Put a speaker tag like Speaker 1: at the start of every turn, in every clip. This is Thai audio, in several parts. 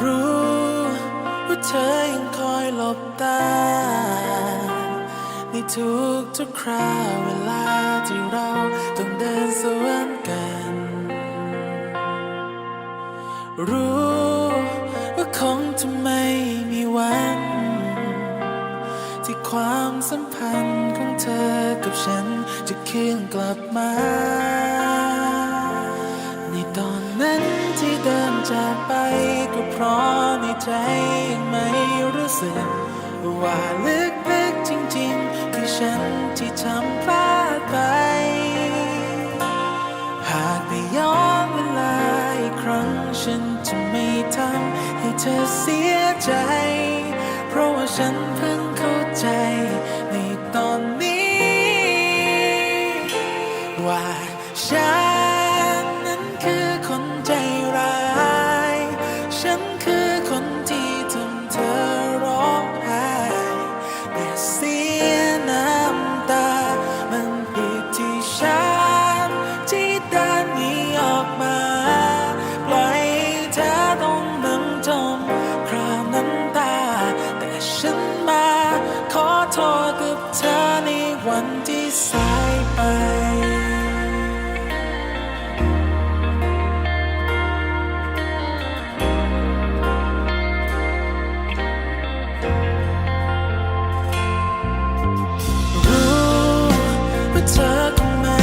Speaker 1: รู้ว่าเธอยังคอยหลบตา ในทุกทุกคราวเวลาที่เราต้องเดินสวนกัน รู้ว่าคงจะไม่มีวัน ที่ความสัมพันธ์ของเธอกับฉันจะคืนกลับมา ในตอนนั้นที่เดินจากไป เพราะในใจยังไม่รู้สึก ว่าลึกๆจริงๆ คือฉันที่ทำพลาดไป หากได้ย้อนเวลาอีกครั้งฉันจะไม่ทำให้เธอเสียใจ เพราะว่าฉันเพิ่งเข้าใจในตอนนี้ ว่าฉัน สายไป รู้ว่าเธอคงไม่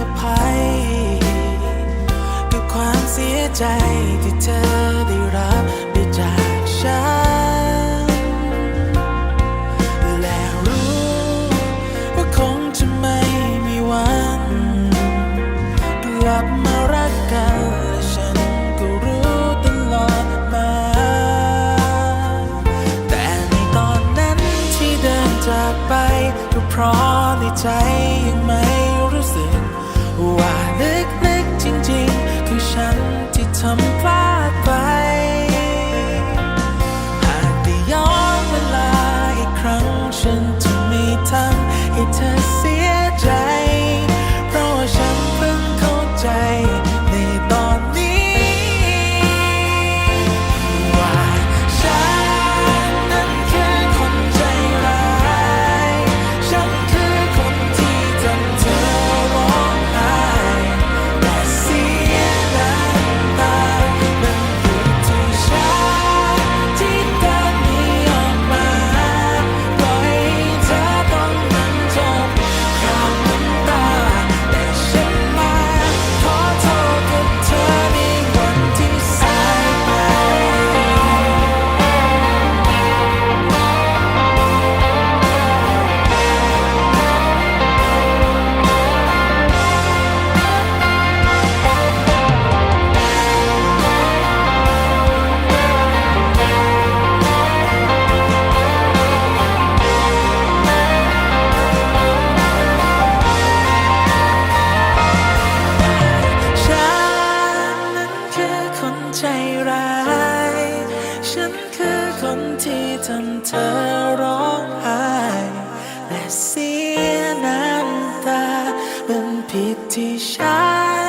Speaker 1: อภัยกับความเสียใจที่เธอ เล็กๆจริงๆ คือฉันที่ทำ เสียน้ำตาเป็นผิดที่ฉัน